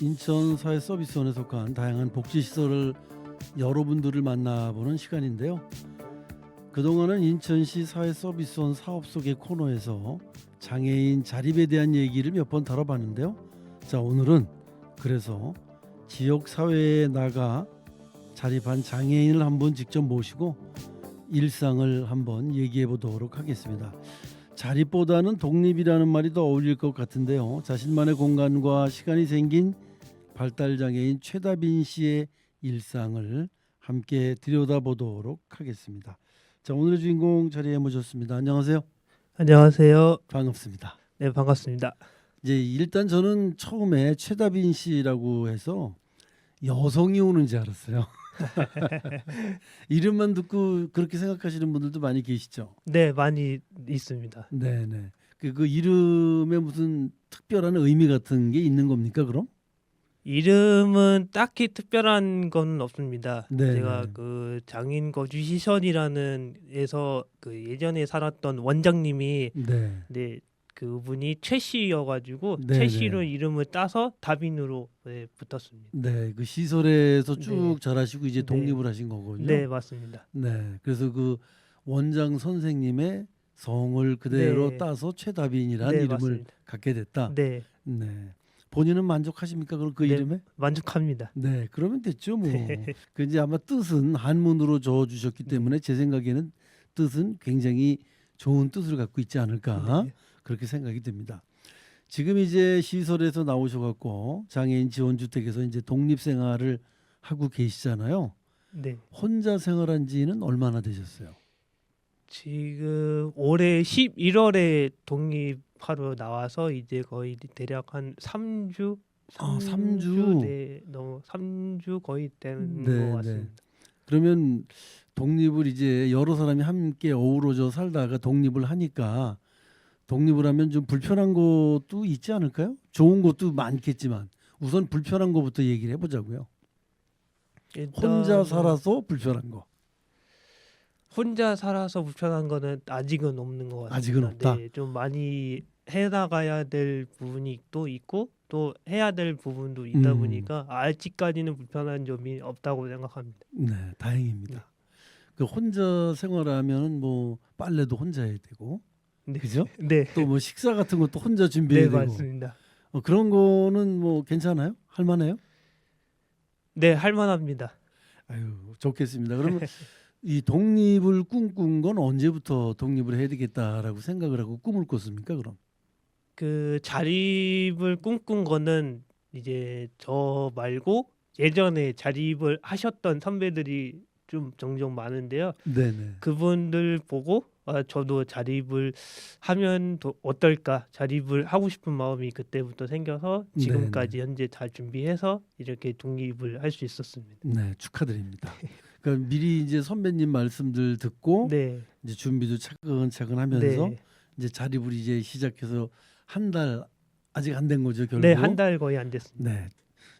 인천 사회서비스원에 속한 다양한 복지시설을 여러분들을 만나보는 시간인데요. 그동안은 인천시 사회서비스원 사업 속의 코너에서 장애인 자립에 대한 얘기를 몇 번 다뤄봤는데요. 자 오늘은 그래서 지역 사회에 나가 자립한 장애인을 한번 직접 모시고 일상을 한번 얘기해 보도록 하겠습니다. 자립보다는 독립이라는 말이 더 어울릴 것 같은데요. 자신만의 공간과 시간이 생긴 발달 장애인 최다빈 씨의 일상을 함께 들여다보도록 하겠습니다. 자 오늘의 주인공 자리에 모셨습니다. 안녕하세요. 안녕하세요. 반갑습니다. 네, 반갑습니다. 이제 일단 저는 처음에 최다빈 씨라고 해서 여성이 오는지 알았어요. 이름만 듣고 그렇게 생각하시는 분들도 많이 계시죠. 네, 많이 있습니다. 네 네. 그, 그 이름에 무슨 특별한 의미 같은 게 있는 겁니까? 그럼? 이름은 딱히 특별한 건 없습니다. 네, 제가 네. 그 장인 거주 시설이라는 에서 그 예전에 살았던 원장님이 네. 네, 그분이 최 씨여가지고 네, 최 네. 씨로 이름을 따서 다빈으로 네, 붙었습니다. 네. 그 시설에서 쭉 네. 자라시고 이제 네. 독립을 하신 거군요. 네, 맞습니다. 네. 그래서 그 원장 선생님의 성을 그대로 네. 따서 최다빈이라는 네, 이름을 맞습니다. 갖게 됐다. 네, 네. 본인은 만족하십니까? 그, 그 네. 이름에? 만족합니다. 네, 그러면 됐죠, 뭐. 네. 그 이제 아마 뜻은 한문으로 적어 주셨기 때문에 제 생각에는 뜻은 굉장히 좋은 뜻을 갖고 있지 않을까 네. 그렇게 생각이 듭니다. 지금 이제 시설에서 나오셔 갖고 장애인 지원 주택에서 이제 독립 생활을 하고 계시잖아요. 네. 혼자 생활한 지는 얼마나 되셨어요? 지금 올해 11월에 독립하러 나와서 이제 거의 대략 한 3주 아, 삼 주? 네, 너무 3주 거의 되는 네, 것 네. 같습니다. 그러면 독립을 이제 여러 사람이 함께 어우러져 살다가 독립을 하니까 독립을 하면 좀 불편한 것도 있지 않을까요? 좋은 것도 많겠지만 우선 불편한 것부터 얘기를 해보자고요. 혼자 살아서 불편한 거. 혼자 살아서 불편한 거는 아직은 없는 것 같습니다. 아직은 없다? 네, 좀 많이 해 나가야 될 부분이 또 있고 또 해야 될 부분도 있다 음. 보니까 아직까지는 불편한 점이 없다고 생각합니다. 네, 다행입니다. 그 혼자 생활하면 뭐 빨래도 혼자 해야 되고, 네. 그죠? 네. 또 뭐 식사 같은 것도 혼자 준비해야 네, 되고, 맞습니다. 어, 그런 거는 뭐 괜찮아요? 할만해요? 네, 할 만합니다. 아유 좋겠습니다. 그러면 이 독립을 꿈꾼 건 언제부터 독립을 해야 되겠다라고 생각을 하고 꿈을 꿨습니까? 그럼 그 자립을 꿈꾼 거는 이제 저 말고 예전에 자립을 하셨던 선배들이 좀 종종 많은데요. 네네. 그분들 보고 아, 저도 자립을 하면 도, 어떨까 자립을 하고 싶은 마음이 그때부터 생겨서 지금까지 현재 잘 준비해서 이렇게 독립을 할 수 있었습니다. 네 축하드립니다. 그러니까 미리 이제 선배님 말씀들 듣고 네, 이제 준비도 차근차근 하면서 네, 이제 자립을 이제 시작해서 한 달 아직 안 된 거죠 결국. 네, 한 달 거의 안 됐습니다. 네.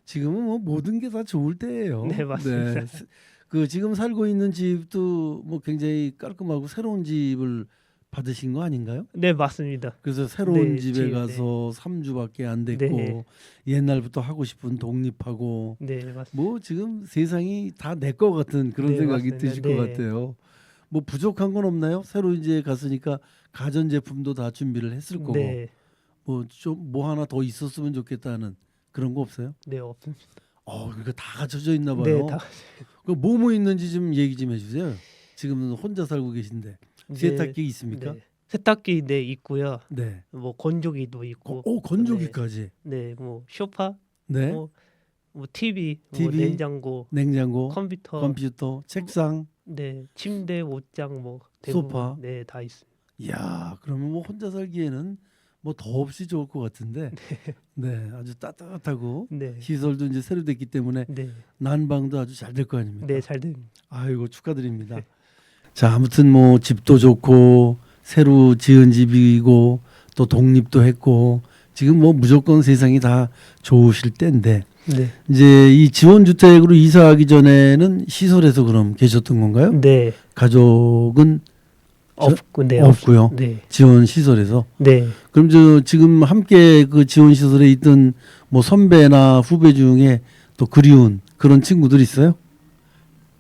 지금은 뭐 모든 게 다 좋을 때예요. 네, 맞습니다. 스- 그 지금 살고 있는 집도 뭐 굉장히 깔끔하고 새로운 집을 받으신 거 아닌가요? 네, 맞습니다. 그래서 새로운 네, 집에 집, 가서 삼 3주밖에 안 됐고 네. 옛날부터 하고 싶은 독립하고 네, 맞습니다. 뭐 지금 세상이 다 내 거 같은 그런 네, 생각이 맞습니다. 드실 네. 것 같아요. 뭐 부족한 건 없나요? 새로 이제 갔으니까 가전 제품도 다 준비를 했을 거고 네, 뭐좀뭐 하나 더 있었으면 좋겠다는 그런 거 없어요? 네, 없습니다. 어, 그러니까 다 갖춰져 있나 봐요. 네, 다 그뭐뭐 있는지 좀 얘기 좀 해주세요. 지금은 혼자 살고 계신데 세탁기 있습니까? 네, 세탁기 네 있고요. 네. 뭐 건조기도 거- 있고, 오 건조기까지. 네, 뭐 소파, 네. 뭐, 뭐 TV, 뭐 TV, 냉장고, 냉장고, 컴퓨터, 컴퓨터, 책상. 네, 침대, 옷장 뭐 대부분, 소파. 네, 다 있습니다. 이야, 그러면 뭐 혼자 살기에는 뭐 더 없이 좋을 것 같은데. 네, 아주 따뜻하고 네, 시설도 이제 새로 됐기 때문에 네, 난방도 아주 잘 될 거 아닙니까? 네, 잘 됩니다. 아이고 축하드립니다. 자, 아무튼 뭐 집도 좋고 새로 지은 집이고 또 독립도 했고 지금 뭐 무조건 세상이 다 좋으실 때인데 네, 이제 이 지원 주택으로 이사하기 전에는 시설에서 그럼 계셨던 건가요? 네, 가족은 없고 네 없고요. 없, 네. 지원 시설에서. 네. 그럼 저 지금 함께 그 지원 시설에 있던 뭐 선배나 후배 중에 또 그리운 그런 친구들 있어요?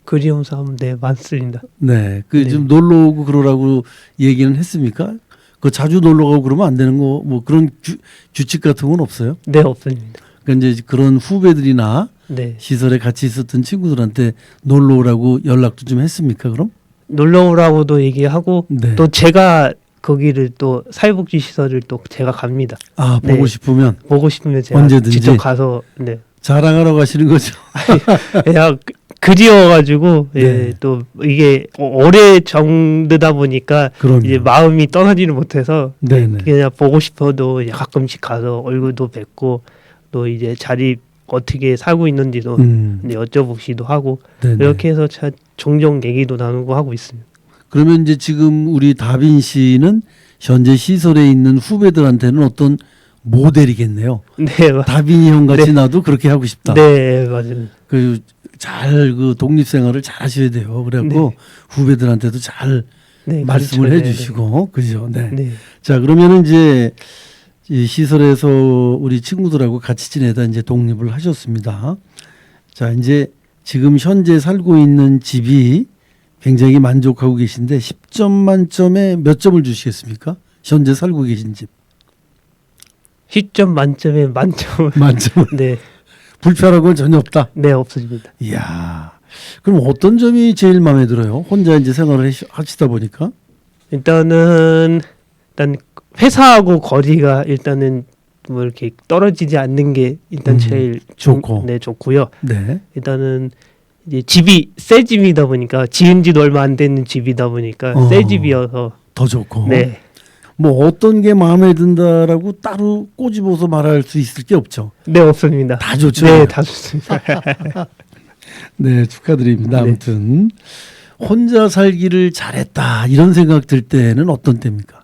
그리운 사람 네 많습니다. 네. 그 네. 좀 놀러 오고 그러라고 얘기는 했습니까? 그 자주 놀러 가고 그러면 안 되는 거 뭐 그런 규, 규칙 같은 건 없어요? 네 없습니다. 그러니까 이제 그런 후배들이나 네. 시설에 같이 있었던 친구들한테 놀러 오라고 연락도 좀 했습니까? 그럼? 놀러 오라고도 얘기하고 네. 또 제가 거기를 또 사회복지 시설을 또 제가 갑니다. 아 네. 보고 싶으면 보고 싶으면 제가 언제든지. 직접 가서 네. 자랑하러 가시는 거죠? 그냥 그- 그리워가지고 예, 네. 또 이게 오래 정드다 보니까 그럼 이제 마음이 떠나지를 못해서 네네. 그냥 보고 싶어도 가끔씩 가서 얼굴도 뵙고 또 이제 자리 어떻게 살고 있는지도 음, 이제 여쭤보기도 하고 네네. 이렇게 해서 자, 종종 얘기도 나누고 하고 있습니다. 그러면 이제 지금 우리 다빈 씨는 현재 시설에 있는 후배들한테는 어떤 모델이겠네요. 네, 마- 다빈이 형 같이 네. 나도 그렇게 하고 싶다. 네 맞아요. 그 잘 그 독립 생활을 잘 하셔야 돼요. 그래갖고 후배들한테도 잘 네, 말씀을 가르쳐야 해주시고 그죠. 네. 네. 자 그러면은 이제 이 시설에서 우리 친구들하고 같이 지내다 이제 독립을 하셨습니다. 자 이제 지금 현재 살고 있는 집이 굉장히 만족하고 계신데 10점 만점에 몇 점을 주시겠습니까? 현재 살고 계신 집 10점 만점에 만점. 만점 네, 불편한 건 전혀 없다. 네 없습니다. 이야 그럼 어떤 점이 제일 마음에 들어요? 혼자 이제 생활을 하시- 하시다 보니까 일단은 일단 회사하고 거리가 일단은 뭐 이렇게 떨어지지 않는 게 일단 음, 제일 좀- 좋고. 네 좋고요. 네 일단은 이제 집이 새 집이다 보니까 지은 지도 얼마 안 되는 집이다 보니까 어. 새 집이어서 더 좋고 네, 뭐 어떤 게 마음에 든다라고 따로 꼬집어서 말할 수 있을 게 없죠. 네 없습니다. 다 좋죠. 네, 다 좋습니다. 네, 축하드립니다. 네. 아무튼 혼자 살기를 잘했다 이런 생각 들 때는 어떤 때입니까?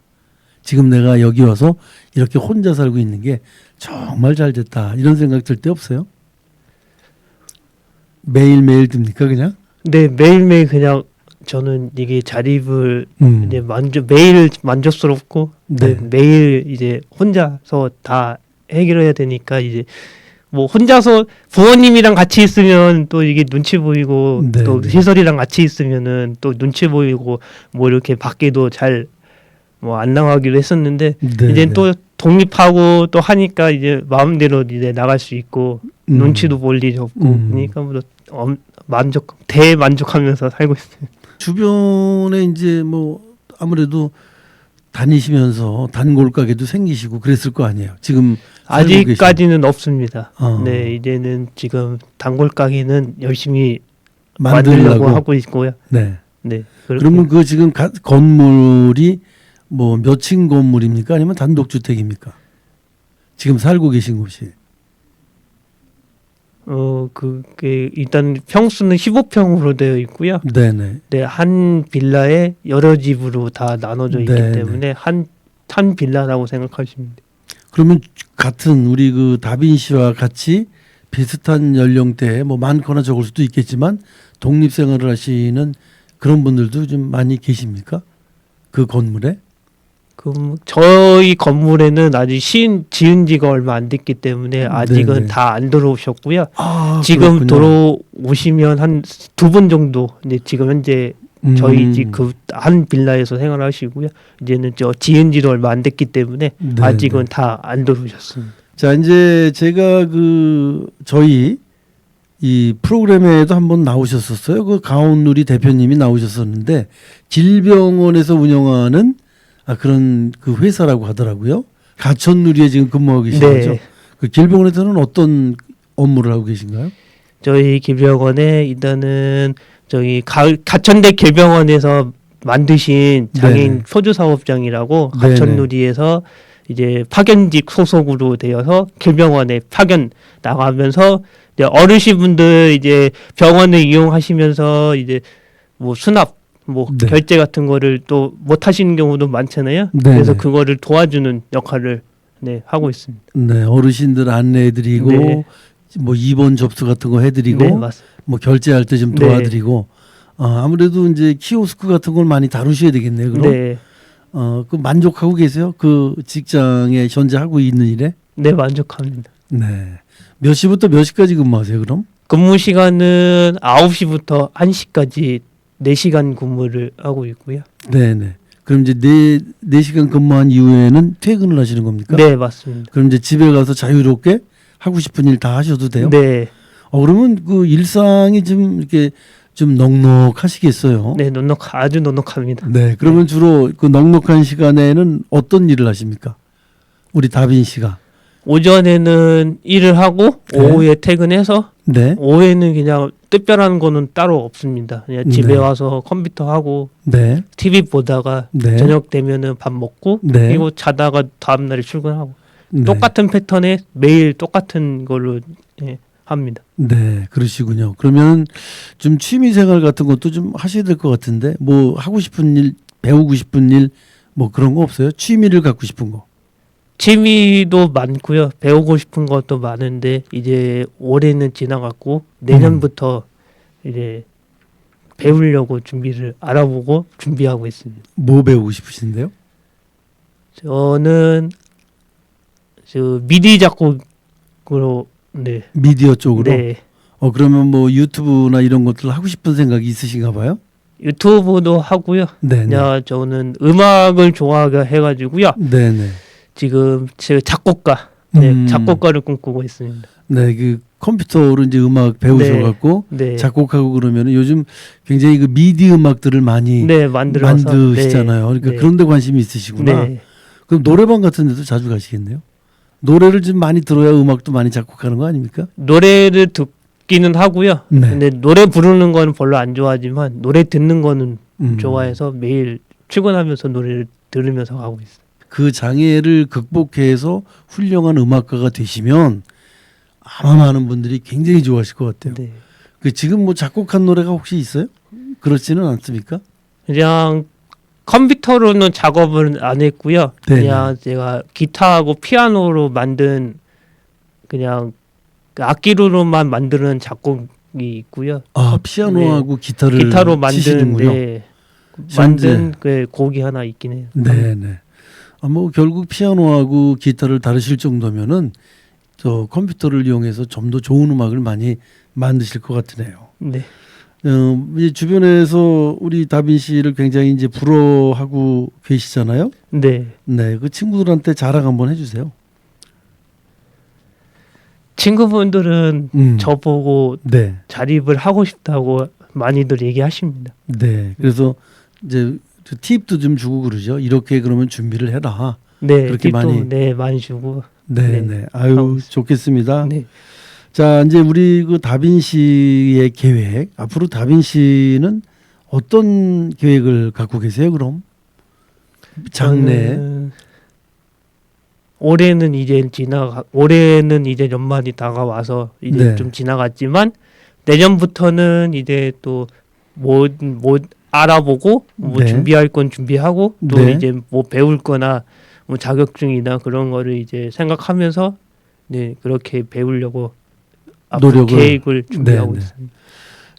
지금 내가 여기 와서 이렇게 혼자 살고 있는 게 정말 잘 됐다 이런 생각 들 때 없어요? 매일 매일 듭니까 그냥? 네 매일 매일 그냥 저는 이게 자립을 음. 이제 만족 매일 만족스럽고 네. 네. 매일 이제 혼자서 다 해결해야 되니까 이제 뭐 혼자서 부모님이랑 같이 있으면 또 이게 눈치 보이고 네, 또 네. 시설이랑 같이 있으면은 또 눈치 보이고 뭐 이렇게 밖에도 잘 뭐 안 나가기로 했었는데 네, 이제 네. 또 독립하고 또 하니까 이제 마음대로 이제 나갈 수 있고 음. 눈치도 볼 일이 없고 음. 그러니까 뭐 엄- 만족 대만족하면서 살고 있어요. 주변에 이제 뭐 아무래도 다니시면서 단골 가게도 생기시고 그랬을 거 아니에요. 지금 아직까지는 없습니다. 어, 네, 이제는 지금 단골 가게는 열심히 만들려고 만들려고 하고 있고요. 네. 네. 그렇게- 그러면 그 지금 가, 건물이 뭐 몇 층 건물입니까? 아니면 단독 주택입니까? 지금 살고 계신 곳이. 어 그게 일단 평수는 15평으로 되어 있고요. 네네. 네, 한 빌라에 여러 집으로 다 나눠져 있기 네, 때문에 한 한 빌라라고 생각하시면 돼요. 그러면 같은 우리 그 다빈 씨와 같이 비슷한 연령대 뭐 많거나 적을 수도 있겠지만 독립 생활을 하시는 그런 분들도 좀 많이 계십니까? 그 건물에? 그 저희 건물에는 아직 시 지은 지가 얼마 안 됐기 때문에 아직은 네네. 다 안 들어오셨고요. 아, 지금 그렇군요. 들어오시면 한 두 분 정도 이제 지금 현재 저희 음, 집 그 한 빌라에서 생활하시고요. 이제는 저 지은 지도 얼마 안 됐기 때문에 네, 아직은 다 안 들어오셨습니다. 자 이제 제가 그 저희 이 프로그램에도 한번 나오셨었어요. 그 가온누리 대표님이 나오셨었는데 질병원에서 운영하는 아 그런 그 회사라고 하더라고요. 가천누리에 지금 근무하고 계신 거죠. 네. 그 질병원에서는 어떤 업무를 하고 계신가요? 저희 길병원에 일단은 저희 가, 가천대 길병원에서 만드신 장애인 네네. 표주 사업장이라고 네네. 가천누리에서 이제 파견직 소속으로 되어서 길병원에 파견 나가면서 이제 어르신분들 이제 병원을 이용하시면서 이제 뭐 수납 뭐 네. 결제 같은 거를 또 못 하시는 경우도 많잖아요. 네네. 그래서 그거를 도와주는 역할을 네 하고 있습니다. 네 어르신들 안내해 드리고 네. 뭐 입원 접수 같은 거 해 드리고 네. 뭐 결제할 때좀 네. 도와드리고 어, 아무래도 이제 키오스크 같은 걸 많이 다루셔야 되겠네요. 그럼 네, 어, 그 만족하고 계세요? 그 직장에 현재 하고 있는 일에? 네 만족합니다. 네. 몇 시부터 몇 시까지 근무하세요, 그럼? 근무 시간은 9시부터 1시까지 4시간 근무를 하고 있고요. 네, 네. 그럼 이제 네, 네 시간 근무한 이후에는 퇴근을 하시는 겁니까? 네, 맞습니다. 그럼 이제 집에 가서 자유롭게 하고 싶은 일 다 하셔도 돼요? 네, 어, 그러면 그 일상이 좀 이렇게 좀 넉넉하시겠어요? 네, 넉넉 아주 넉넉합니다. 네. 그러면 주로 그 넉넉한 시간에는 어떤 일을 하십니까? 우리 다빈 씨가. 오전에는 일을 하고 네. 오후에 퇴근해서 네. 오후에는 그냥 특별한 거는 따로 없습니다. 그냥 집에 네. 와서 컴퓨터 하고 네. TV 보다가 네. 저녁 되면은 밥 먹고 네. 그리고 자다가 다음 날에 출근하고 네. 똑같은 패턴에 매일 똑같은 걸로 예, 합니다. 네, 그러시군요. 그러면 좀 취미 생활 같은 것도 좀 하셔야 될 것 같은데 뭐 하고 싶은 일, 배우고 싶은 일 뭐 그런 거 없어요? 취미를 갖고 싶은 거. 취미도 많고요. 배우고 싶은 것도 많은데 이제 올해는 지나갔고 음. 내년부터 이제 배우려고 준비를 알아보고 준비하고 있습니다. 뭐 배우고 싶으신데요? 저는 저 미디 작곡으로 네. 미디어 쪽으로. 네. 어 그러면 뭐 유튜브나 이런 것들 하고 싶은 생각이 있으신가 봐요? 유튜브도 하고요. 네, 네. 저는 음악을 좋아하게 해가지고요. 네, 네. 지금 제 작곡가, 네, 음. 작곡가를 꿈꾸고 있습니다. 네, 그 컴퓨터로 이제 음악 배우셔 갖고 네, 작곡하고 그러면은 요즘 굉장히 그 미디 음악들을 많이 네 만들어서 만드시잖아요. 그러니까 네. 그런 데 관심이 있으시구나. 네, 그럼 노래방 같은 데도 자주 가시겠네요. 노래를 좀 많이 들어야 음악도 많이 작곡하는 거 아닙니까? 노래를 듣기는 하고요. 네. 근데 노래 부르는 거는 별로 안 좋아하지만 노래 듣는 거는 음. 좋아해서 매일 출근하면서 노래를 들으면서 하고 있어요. 그 장애를 극복해서 훌륭한 음악가가 되시면 아마 많은 분들이 굉장히 좋아하실 것 같아요. 네. 그 지금 뭐 작곡한 노래가 혹시 있어요? 그렇지는 않습니까? 그냥 컴퓨터로는 작업을 안 했고요. 네네. 그냥 제가 기타하고 피아노로 만든 그냥 그 악기로만 만드는 작곡이 있고요. 아 피아노하고 기타를 네. 기타로 만든. 네. 만든 그 곡이 하나 있긴 해요. 네, 네. 아, 뭐 결국 피아노하고 기타를 다루실 정도면은 저 컴퓨터를 이용해서 좀 더 좋은 음악을 많이 만드실 것 같으네요. 네. 어, 이제 주변에서 우리 다빈 씨를 굉장히 이제 부러워하고 계시잖아요. 네. 네, 그 친구들한테 자랑 한번 해주세요. 친구분들은 음. 저보고 네, 자립을 하고 싶다고 많이들 얘기하십니다. 네. 그래서 이제 그 팁도 좀 주고 그러죠. 이렇게 그러면 준비를 해라. 네, 그렇게 팁도 많이- 네 많이 주고. 네, 네. 네. 아유. 좋겠습니다. 네. 자, 이제 우리 그 다빈 씨의 계획 앞으로 다빈 씨는 어떤 계획을 갖고 계세요? 그럼 장래 올해는 이제 지나가 올해는 이제 연말이 다가와서 이제 네. 좀 지나갔지만 내년부터는 이제 또뭐 뭐 알아보고 뭐 네. 준비할 건 준비하고 또 네. 이제 뭐 배울 거나 뭐 자격증이나 그런 거를 이제 생각하면서 네 그렇게 배우려고 노력을- 계획을 준비하고 네, 네. 있습니다.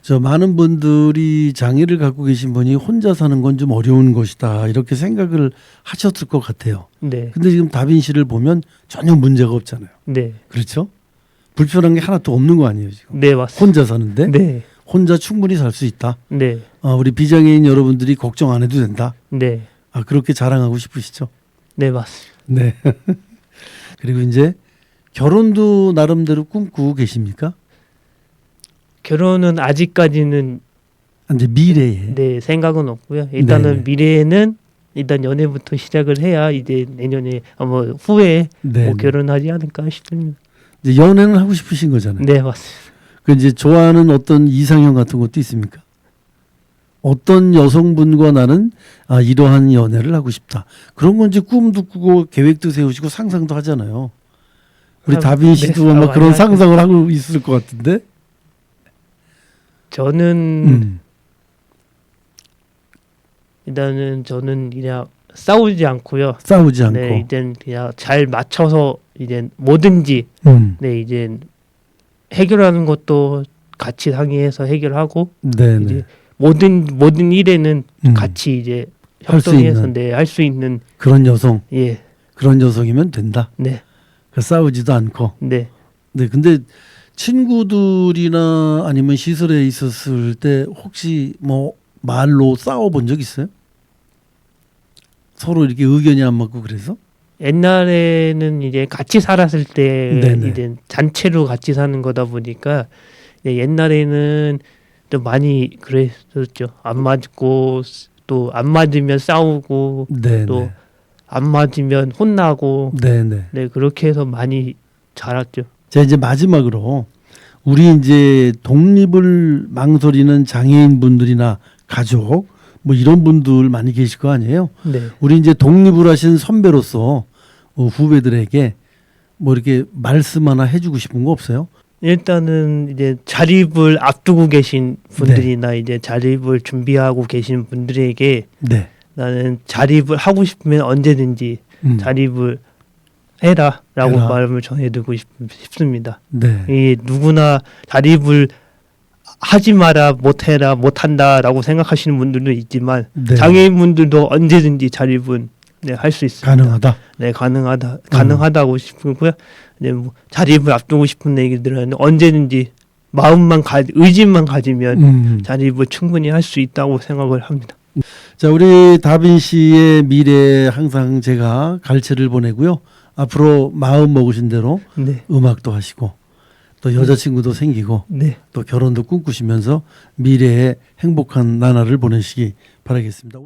저 많은 분들이 장애를 갖고 계신 분이 혼자 사는 건 좀 어려운 것이다 이렇게 생각을 하셨을 것 같아요. 네, 근데 지금 다빈 씨를 보면 전혀 문제가 없잖아요. 네, 그렇죠? 불편한 게 하나도 없는 거 아니에요 지금? 네 맞습니다. 혼자 사는데 네, 혼자 충분히 살 수 있다. 네, 어, 우리 비장애인 여러분들이 걱정 안 해도 된다. 네, 아 그렇게 자랑하고 싶으시죠? 네 맞습니다. 네. 그리고 이제 결혼도 나름대로 꿈꾸고 계십니까? 결혼은 아직까지는 이제 미래에. 네 생각은 없고요. 일단은 네네. 미래에는 일단 연애부터 시작을 해야 이제 내년에 아마 후에 네. 뭐 결혼하지 않을까 싶습니다. 이제 연애는 하고 싶으신 거잖아요. 네 맞습니다. 그 이제 좋아하는 어떤 이상형 같은 것도 있습니까? 어떤 여성분과 나는 아 이러한 연애를 하고 싶다. 그런 건 이제 꿈도 꾸고 계획도 세우시고 상상도 하잖아요. 우리 아, 다빈 네. 씨도 아, 아마 그런. 상상을 하고 있을 것 같은데. 저는 음. 일단은 저는 그냥 싸우지 않고요. 싸우지 않고. 네 이제 그냥 잘 맞춰서 이제 뭐든지 음. 네 이제 해결하는 것도 같이 상의해서 해결하고 네, 네. 이제 모든 모든 일에는 음, 같이 이제 할수 협동해서 있는. 네, 할 수 있는 그런 여성, 예, 그런 여성이면 된다. 네, 그 싸우지도 않고. 네. 네, 근데 친구들이나 아니면 시설에 있었을 때 혹시 뭐 말로 싸워 본 적 있어요? 서로 이렇게 의견이 안 맞고 그래서? 옛날에는 이제 같이 살았을 때 네네. 이제 단체로 같이 사는 거다 보니까 옛날에는 좀 많이 그랬었죠. 안 맞고 또 안 맞으면 싸우고 네, 또 네. 안 맞으면 혼나고 네, 네. 네 그렇게 해서 많이 자랐죠. 자 이제 마지막으로 우리 이제 독립을 망설이는 장애인 분들이나 가족 뭐 이런 분들 많이 계실 거 아니에요? 네. 우리 이제 독립을 하신 선배로서 어, 후배들에게 뭐 이렇게 말씀 하나 해주고 싶은 거 없어요? 일단은 이제 자립을 앞두고 계신 분들이나 이제 자립을 준비하고 계신 분들에게 네. 나는 자립을 하고 싶으면 언제든지 음. 자립을 해라라고 해라. 말을 전해드리고 싶, 싶습니다. 네. 이 누구나 자립을 하지 마라 못해라 못한다라고 생각하시는 분들도 있지만 네. 장애인 분들도 언제든지 자립은 네, 할 수 있습니다. 가능하다. 네 가능하다 가능하다고 싶고요. 이제 뭐 자립을 앞두고 싶은 얘기들은 언제든지 마음만 가 의지만 가지면 음. 자립을 충분히 할 수 있다고 생각을 합니다. 자 우리 다빈 씨의 미래에 항상 제가 갈채를 보내고요. 앞으로 마음 먹으신 대로 네, 음악도 하시고 또 여자친구도 생기고 네. 또 결혼도 꿈꾸시면서 미래에 행복한 나날을 보내시기 바라겠습니다.